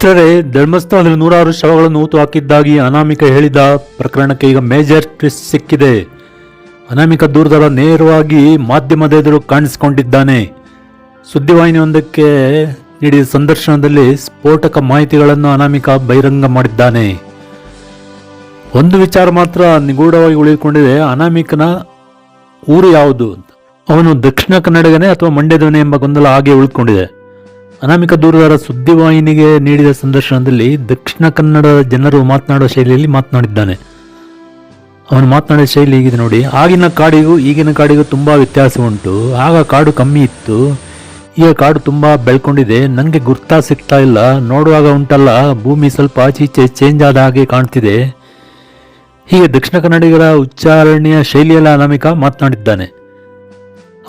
ಮಿತ್ರರೇ, ಧರ್ಮಸ್ಥಳದಲ್ಲಿ ನೂರಾರು ಶವಗಳನ್ನು ಹೂತು ಹಾಕಿದ್ದಾಗಿ ಅನಾಮಿಕ ಹೇಳಿದ ಪ್ರಕರಣಕ್ಕೆ ಈಗ ಮೇಜರ್ ಟ್ವಿಸ್ಟ್ ಸಿಕ್ಕಿದೆ. ಅನಾಮಿಕ ದೂರದಾರ ನೇರವಾಗಿ ಮಾಧ್ಯಮದ ಎದುರು ಕಾಣಿಸಿಕೊಂಡಿದ್ದಾನೆ. ಸುದ್ದಿವಾಹಿನಿಯೊಂದಕ್ಕೆ ನೀಡಿದ ಸಂದರ್ಶನದಲ್ಲಿ ಸ್ಫೋಟಕ ಮಾಹಿತಿಗಳನ್ನು ಅನಾಮಿಕ ಬಹಿರಂಗ ಮಾಡಿದ್ದಾನೆ. ಒಂದು ವಿಚಾರ ಮಾತ್ರ ನಿಗೂಢವಾಗಿ ಉಳಿದುಕೊಂಡಿದೆ. ಅನಾಮಿಕನ ಊರು ಯಾವುದು? ಅವನು ದಕ್ಷಿಣ ಕನ್ನಡಗನೇ ಅಥವಾ ಮಂಡ್ಯದವನೇ ಎಂಬ ಗೊಂದಲ ಹಾಗೆ ಉಳಿದುಕೊಂಡಿದೆ. ಅನಾಮಿಕ ದೂರದಾರ ಸುದ್ದಿವಾಹಿನಿಗೆ ನೀಡಿದ ಸಂದರ್ಶನದಲ್ಲಿ ದಕ್ಷಿಣ ಕನ್ನಡದ ಜನರು ಮಾತನಾಡುವ ಶೈಲಿಯಲ್ಲಿ ಮಾತನಾಡಿದ್ದಾನೆ. ಅವನು ಮಾತನಾಡಿದ ಶೈಲಿ ಹೀಗಿದೆ ನೋಡಿ, ಆಗಿನ ಕಾಡಿಗೂ ಈಗಿನ ಕಾಡಿಗೂ ತುಂಬ ವ್ಯತ್ಯಾಸ ಉಂಟು. ಆಗ ಕಾಡು ಕಮ್ಮಿ ಇತ್ತು. ಈಗ ಕಾಡು ತುಂಬ ಬೆಳ್ಕೊಂಡಿದೆ. ನನಗೆ ಗುರ್ತಾ ಸಿಗ್ತಾ ಇಲ್ಲ. ನೋಡುವಾಗ ಉಂಟಲ್ಲ, ಭೂಮಿ ಸ್ವಲ್ಪ ಆಚೀಚೆ ಚೇಂಜ್ ಆದ ಹಾಗೆ ಕಾಣ್ತಿದೆ. ಹೀಗೆ ದಕ್ಷಿಣ ಕನ್ನಡಿಗರ ಉಚ್ಚಾರಣೆಯ ಶೈಲಿಯಲ್ಲ ಅನಾಮಿಕ ಮಾತನಾಡಿದ್ದಾನೆ.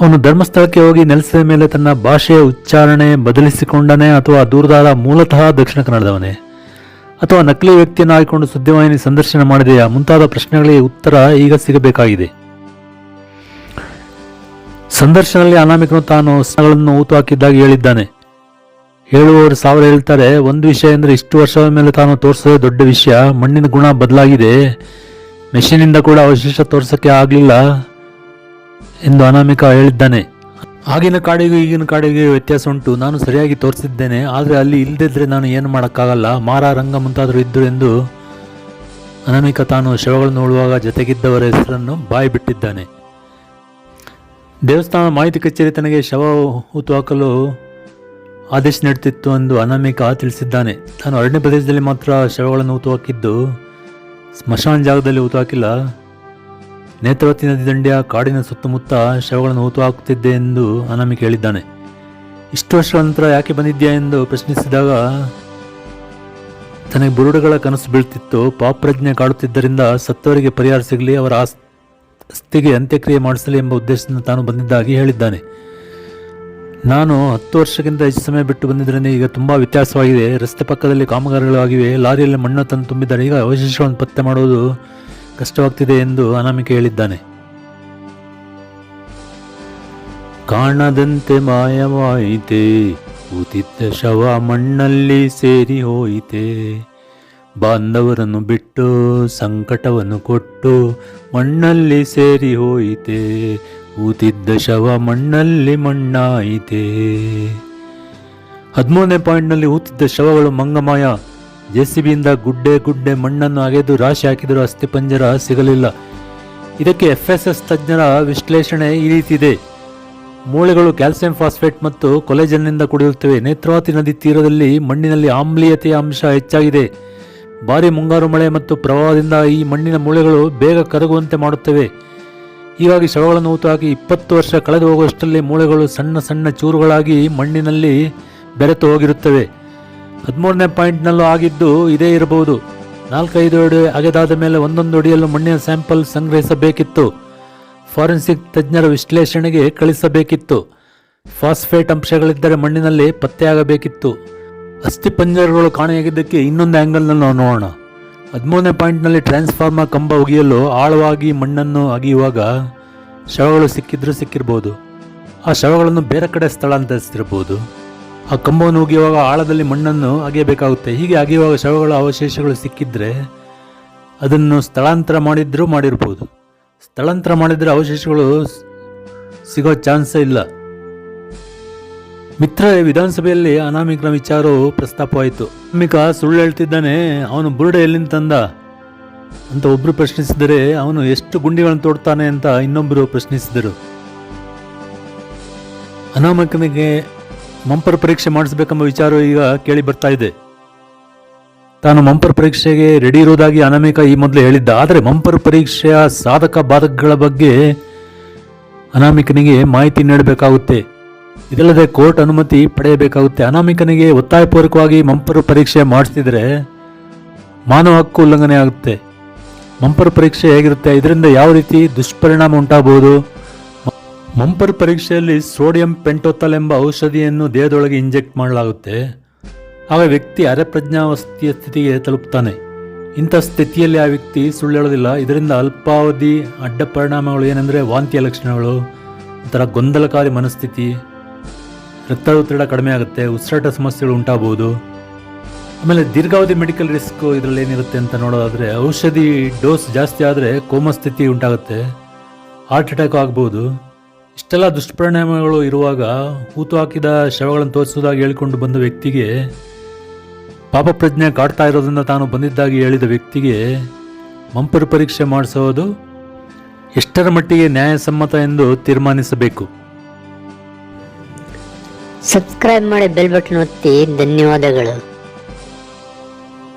ಅವನು ಧರ್ಮಸ್ಥಳಕ್ಕೆ ಹೋಗಿ ನೆಲೆಸಿದ ಮೇಲೆ ತನ್ನ ಭಾಷೆಯ ಉಚ್ಚಾರಣೆ ಬದಲಿಸಿಕೊಂಡನೇ ಅಥವಾ ದೂರದಾದ ಮೂಲತಃ ದಕ್ಷಿಣ ಕನ್ನಡದವನೇ? ಅಥವಾ ನಕಲಿ ವ್ಯಕ್ತಿಯನ್ನು ಆಯ್ಕೊಂಡು ಸುದ್ದಿವಾಹಿನಿ ಸಂದರ್ಶನ ಮಾಡಿದೆಯಾ? ಮುಂತಾದ ಪ್ರಶ್ನೆಗಳಿಗೆ ಉತ್ತರ ಈಗ ಸಿಗಬೇಕಾಗಿದೆ. ಸಂದರ್ಶನದಲ್ಲಿ ಅನಾಮಿಕನು ತಾನು ಸ್ಥಳಗಳನ್ನು ಊತು ಹಾಕಿದ್ದಾಗಿ ಹೇಳಿದ್ದಾನೆ. ಹೇಳುವವರು ಸಾವಿರ ಹೇಳ್ತಾರೆ, ಒಂದು ವಿಷಯ ಅಂದರೆ ಇಷ್ಟು ವರ್ಷದ ಮೇಲೆ ತಾನು ತೋರಿಸೋದೆ ದೊಡ್ಡ ವಿಷಯ. ಮಣ್ಣಿನ ಗುಣ ಬದಲಾಗಿದೆ. ಮೆಷಿನಿಂದ ಕೂಡ ಅವಶೇಷ ತೋರಿಸೋಕ್ಕೆ ಆಗಲಿಲ್ಲ. ಎಂದು ಅನಾಮಿಕ ಹೇಳಿದ್ದಾನೆ. ಆಗಿನ ಕಾಡಿಗೂ ಈಗಿನ ಕಾಡಿಗೆ ವ್ಯತ್ಯಾಸ ಉಂಟು. ನಾನು ಸರಿಯಾಗಿ ತೋರಿಸಿದ್ದೇನೆ, ಆದರೆ ಅಲ್ಲಿ ಇಲ್ಲದಿದ್ದರೆ ನಾನು ಏನು ಮಾಡೋಕ್ಕಾಗಲ್ಲ. ಮಾರ ರಂಗ ಮುಂತಾದರೂ ಇದ್ದರು ಎಂದು ಅನಾಮಿಕ ತಾನು ಶವಗಳನ್ನು ಉಳುವಾಗ ಜೊತೆಗಿದ್ದವರ ಹೆಸರನ್ನು ಬಾಯಿ ಬಿಟ್ಟಿದ್ದಾನೆ. ದೇವಸ್ಥಾನ ಮಾಹಿತಿ ಕಚೇರಿ ತನಗೆ ಶವ ಹೂತು ಹಾಕಲು ಆದೇಶ ನೀಡುತ್ತಿತ್ತು ಎಂದು ಅನಾಮಿಕ ತಿಳಿಸಿದ್ದಾನೆ. ತಾನು ಅರಣ್ಯ ಪ್ರದೇಶದಲ್ಲಿ ಮಾತ್ರ ಶವಗಳನ್ನು ಹೂತು ಹಾಕಿದ್ದು, ಸ್ಮಶಾನ ಜಾಗದಲ್ಲಿ ಹೂತು ಹಾಕಿಲ್ಲ. ನೇತ್ರಾವತಿ ನದಿ ದಂಡೆಯ ಕಾಡಿನ ಸುತ್ತಮುತ್ತ ಶವಗಳನ್ನು ಹೂತು ಹಾಕುತ್ತಿದ್ದೆ ಎಂದು ಅನಾಮಿಕ ಹೇಳಿದ್ದಾನೆ ಇಷ್ಟು ವರ್ಷ ನಂತರ ಯಾಕೆ ಬಂದಿದ್ಯಾ ಎಂದು ಪ್ರಶ್ನಿಸಿದಾಗ, ತನಗೆ ಬುರುಡುಗಳ ಕನಸು ಬೀಳ್ತಿತ್ತು. ಪಾಪ್ರಜ್ಞೆ ಕಾಡುತ್ತಿದ್ದರಿಂದ ಸತ್ತವರಿಗೆ ಪರಿಹಾರ ಸಿಗಲಿ, ಅವರ ಆಸ್ತಿಗೆ ಅಂತ್ಯಕ್ರಿಯೆ ಮಾಡಿಸಲಿ ಎಂಬ ಉದ್ದೇಶದಿಂದ ತಾನು ಬಂದಿದ್ದಾಗಿ ಹೇಳಿದ್ದಾನೆ. ನಾನು ಹತ್ತು ವರ್ಷಕ್ಕಿಂತ ಹೆಚ್ಚು ಸಮಯ ಬಿಟ್ಟು ಬಂದಿದ್ದರಿಂದ ಈಗ ತುಂಬ ವ್ಯತ್ಯಾಸವಾಗಿದೆ. ರಸ್ತೆ ಪಕ್ಕದಲ್ಲಿ ಕಾಮಗಾರಿಗಳಾಗಿವೆ. ಲಾರಿಯಲ್ಲಿ ಮಣ್ಣು ತಂದು ತುಂಬಿದ್ದಾರೆ. ಈಗ ಅವಶೇಷವನ್ನು ಪತ್ತೆ ಮಾಡುವುದು ಕಷ್ಟವಾಗ್ತಿದೆ ಎಂದು ಅನಾಮಿಕ ಹೇಳಿದ್ದಾನೆ. ಕಾಣದಂತೆ ಮಾಯವಾಯಿತೆ ಕೂತಿದ್ದ ಶವ ಮಣ್ಣಲ್ಲಿ ಸೇರಿ ಹೋಯಿತೆ. ಬಾಂಧವರನ್ನು ಬಿಟ್ಟು, ಸಂಕಟವನ್ನು ಕೊಟ್ಟು ಮಣ್ಣಲ್ಲಿ ಸೇರಿ ಹೋಯಿತೆ ಕೂತಿದ್ದ ಶವ ಮಣ್ಣಲ್ಲಿ ಮಣ್ಣಾಯಿತೆ. ಹದಿಮೂರನೇ ಪಾಯಿಂಟ್ನಲ್ಲಿ ಊತಿದ್ದ ಶವಗಳು ಮಂಗಮಾಯ. ಜೆಸಿಬಿಯಿಂದ ಗುಡ್ಡೆ ಗುಡ್ಡೆ ಮಣ್ಣನ್ನು ಅಗೆದು ರಾಶಿ ಹಾಕಿದರೂ ಅಸ್ಥಿಪಂಜರ ಸಿಗಲಿಲ್ಲ. ಇದಕ್ಕೆ ಎಫ್ ಎಸ್ ಎಸ್ ತಜ್ಞರ ವಿಶ್ಲೇಷಣೆ ಈ ರೀತಿ ಇದೆ ಮೂಳೆಗಳು ಕ್ಯಾಲ್ಸಿಯಂ ಫಾಸ್ಫೇಟ್ ಮತ್ತು ಕೊಲೆಜನ್ನಿಂದ ಕೂಡಿರುತ್ತವೆ ನೇತ್ರಾವತಿ ನದಿ ತೀರದಲ್ಲಿ ಮಣ್ಣಿನಲ್ಲಿ ಆಮ್ಲೀಯತೆಯ ಅಂಶ ಹೆಚ್ಚಾಗಿದೆ. ಭಾರಿ ಮುಂಗಾರು ಮಳೆ ಮತ್ತು ಪ್ರವಾಹದಿಂದ ಈ ಮಣ್ಣಿನ ಮೂಳೆಗಳು ಬೇಗ ಕರಗುವಂತೆ ಮಾಡುತ್ತವೆ. ಹೀಗಾಗಿ ಶವಗಳನ್ನು ಹಾಕಿ ಇಪ್ಪತ್ತು ವರ್ಷ ಕಳೆದು ಹೋಗುವಷ್ಟರಲ್ಲಿ ಮೂಳೆಗಳು ಸಣ್ಣ ಸಣ್ಣ ಚೂರುಗಳಾಗಿ ಮಣ್ಣಿನಲ್ಲಿ ಬೆರೆತು ಹೋಗಿರುತ್ತವೆ. ಹದಿಮೂರನೇ ಪಾಯಿಂಟ್ನಲ್ಲೂ ಆಗಿದ್ದು ಇದೇ ಇರಬಹುದು. ನಾಲ್ಕೈದು ಅಡಿ ಅಗೆದಾದ ಮೇಲೆ ಒಂದೊಂದು ಅಡಿಯಲ್ಲೂ ಮಣ್ಣಿನ ಸ್ಯಾಂಪಲ್ ಸಂಗ್ರಹಿಸಬೇಕಿತ್ತು. ಫಾರೆನ್ಸಿಕ್ ತಜ್ಞರ ವಿಶ್ಲೇಷಣೆಗೆ ಕಳಿಸಬೇಕಿತ್ತು. ಫಾಸ್ಫೇಟ್ ಅಂಶಗಳಿದ್ದರೆ ಮಣ್ಣಿನಲ್ಲಿ ಪತ್ತೆಯಾಗಬೇಕಿತ್ತು. ಅಸ್ಥಿಪಂಜರಗಳು ಕಾಣೆಯಾಗಿದ್ದಕ್ಕೆ ಇನ್ನೊಂದು ಆ್ಯಂಗಲ್ನಲ್ಲಿ ನಾವು ನೋಡೋಣ. ಹದಿಮೂರನೇ ಪಾಯಿಂಟ್ನಲ್ಲಿ ಟ್ರಾನ್ಸ್ಫಾರ್ಮರ್ ಕಂಬ ಒಗೆಯಲು ಆಳವಾಗಿ ಮಣ್ಣನ್ನು ಅಗೆಯುವಾಗ ಶವಗಳು ಸಿಕ್ಕಿದ್ರೂ ಸಿಕ್ಕಿರ್ಬೋದು. ಆ ಶವಗಳನ್ನು ಬೇರೆ ಕಡೆ ಸ್ಥಳಾಂತರಿಸ್ತಿರ್ಬೋದು ಆ ಕಂಬವನ್ನು ಒಗೆಯುವಾಗ ಆಳದಲ್ಲಿ ಮಣ್ಣನ್ನು ಅಗೆಯಬೇಕಾಗುತ್ತೆ. ಹೀಗೆ ಅಗೆಯುವಾಗ ಶವಗಳ ಅವಶೇಷಗಳು ಸಿಕ್ಕಿದ್ರೆ ಅದನ್ನು ಸ್ಥಳಾಂತರ ಮಾಡಿದ್ರೂ ಮಾಡಿರ್ಬೋದು. ಸ್ಥಳಾಂತರ ಮಾಡಿದರೆ ಅವಶೇಷಗಳು ಸಿಗೋ ಚಾನ್ಸೇ ಇಲ್ಲ. ಮಿತ್ರ ವಿಧಾನಸಭೆಯಲ್ಲಿ ಅನಾಮಿಕನ ವಿಚಾರವು ಪ್ರಸ್ತಾಪವಾಯಿತು. ಅನಾಮಿಕ ಸುಳ್ಳು ಹೇಳ್ತಿದ್ದಾನೆ, ಅವನು ಬುರುಡೆ ಎಲ್ಲಿಂದ ತಂದ? ಅಂತ ಒಬ್ರು ಪ್ರಶ್ನಿಸಿದರೆ ಅವನು ಎಷ್ಟು ಗುಂಡಿಗಳನ್ನು ತೋಡ್ತಾನೆ ಅಂತ ಇನ್ನೊಬ್ಬರು ಪ್ರಶ್ನಿಸಿದರು. ಅನಾಮಿಕನಿಗೆ ಮಂಪರ್ ಪರೀಕ್ಷೆ ಮಾಡಿಸ್ಬೇಕೆಂಬ ವಿಚಾರ ಈಗ ಕೇಳಿ ಬರ್ತಾ ಇದೆ. ತಾನು ಮಂಪರ್ ಪರೀಕ್ಷೆಗೆ ರೆಡಿ ಇರುವುದಾಗಿ ಅನಾಮಿಕ ಈ ಮೊದಲು ಹೇಳಿದ್ದ. ಆದರೆ ಮಂಪರ್ ಪರೀಕ್ಷೆಯ ಸಾಧಕ ಬಾಧಕಗಳ ಬಗ್ಗೆ ಅನಾಮಿಕನಿಗೆ ಮಾಹಿತಿ ನೀಡಬೇಕಾಗುತ್ತೆ. ಇದಲ್ಲದೆ ಕೋರ್ಟ್ ಅನುಮತಿ ಪಡೆಯಬೇಕಾಗುತ್ತೆ. ಅನಾಮಿಕನಿಗೆ ಒತ್ತಾಯಪೂರ್ವಕವಾಗಿ ಮಂಪರ್ ಪರೀಕ್ಷೆ ಮಾಡಿಸ್ತಿದ್ರೆ ಮಾನವ ಹಕ್ಕು ಉಲ್ಲಂಘನೆ ಆಗುತ್ತೆ. ಮಂಪರ್ ಪರೀಕ್ಷೆ ಹೇಗಿರುತ್ತೆ? ಇದರಿಂದ ಯಾವ ರೀತಿ ದುಷ್ಪರಿಣಾಮ ಉಂಟಾಗಬಹುದು ಮಂಪರ್ ಪರೀಕ್ಷೆಯಲ್ಲಿ ಸೋಡಿಯಂ ಪೆಂಟೋತಲ್ ಎಂಬ ಔಷಧಿಯನ್ನು ದೇಹದೊಳಗೆ ಇಂಜೆಕ್ಟ್ ಮಾಡಲಾಗುತ್ತೆ. ಆಗ ವ್ಯಕ್ತಿ ಅರೆಪ್ರಜ್ಞಾವಸ್ಥೆಯ ಸ್ಥಿತಿಗೆ ತಲುಪ್ತಾನೆ. ಇಂಥ ಸ್ಥಿತಿಯಲ್ಲಿ ಆ ವ್ಯಕ್ತಿ ಸುಳ್ಳು ಹೇಳೋದಿಲ್ಲ ಇದರಿಂದ ಅಲ್ಪಾವಧಿ ಅಡ್ಡ ಪರಿಣಾಮಗಳು ಏನೆಂದರೆ ವಾಂತಿಯ ಲಕ್ಷಣಗಳು, ಒಂಥರ ಗೊಂದಲಕಾರಿ ಮನಸ್ಥಿತಿ ರಕ್ತದೊತ್ತಡ ಕಡಿಮೆ ಆಗುತ್ತೆ, ಉಸಿರಾಟ ಸಮಸ್ಯೆಗಳು ಉಂಟಾಗಬಹುದು ಆಮೇಲೆ ದೀರ್ಘಾವಧಿ ಮೆಡಿಕಲ್ ರಿಸ್ಕ್ ಇದರಲ್ಲಿ ಏನಿರುತ್ತೆ ಅಂತ ನೋಡೋದಾದರೆ ಔಷಧಿ ಡೋಸ್ ಜಾಸ್ತಿ ಆದರೆ ಕೋಮ ಸ್ಥಿತಿ ಉಂಟಾಗುತ್ತೆ. ಹಾರ್ಟ್ ಅಟ್ಯಾಕ್ ಆಗ್ಬೋದು. ಇಷ್ಟೆಲ್ಲ ದುಷ್ಪರಿಣಾಮಗಳು ಇರುವಾಗ ಹೂತು ಹಾಕಿದ ಶವಗಳನ್ನು ತೋರಿಸುವುದಾಗಿ ಹೇಳಿಕೊಂಡು ಬಂದ ವ್ಯಕ್ತಿಗೆ ಪಾಪ ಪ್ರಜ್ಞೆ ಕಾಡ್ತಾ ಇರೋದನ್ನು ತಾನು ಬಂದಿದ್ದಾಗಿ ಹೇಳಿದ ವ್ಯಕ್ತಿಗೆ ಮಂಪರು ಪರೀಕ್ಷೆ ಮಾಡಿಸೋದು ಎಷ್ಟರ ಮಟ್ಟಿಗೆ ನ್ಯಾಯಸಮ್ಮತ ಎಂದು ತೀರ್ಮಾನಿಸಬೇಕು. ಸಬ್ಸ್ಕ್ರೈಬ್ ಮಾಡಿ ಬೆಲ್ ಬಟನ್ ಒತ್ತಿ, ಧನ್ಯವಾದಗಳು.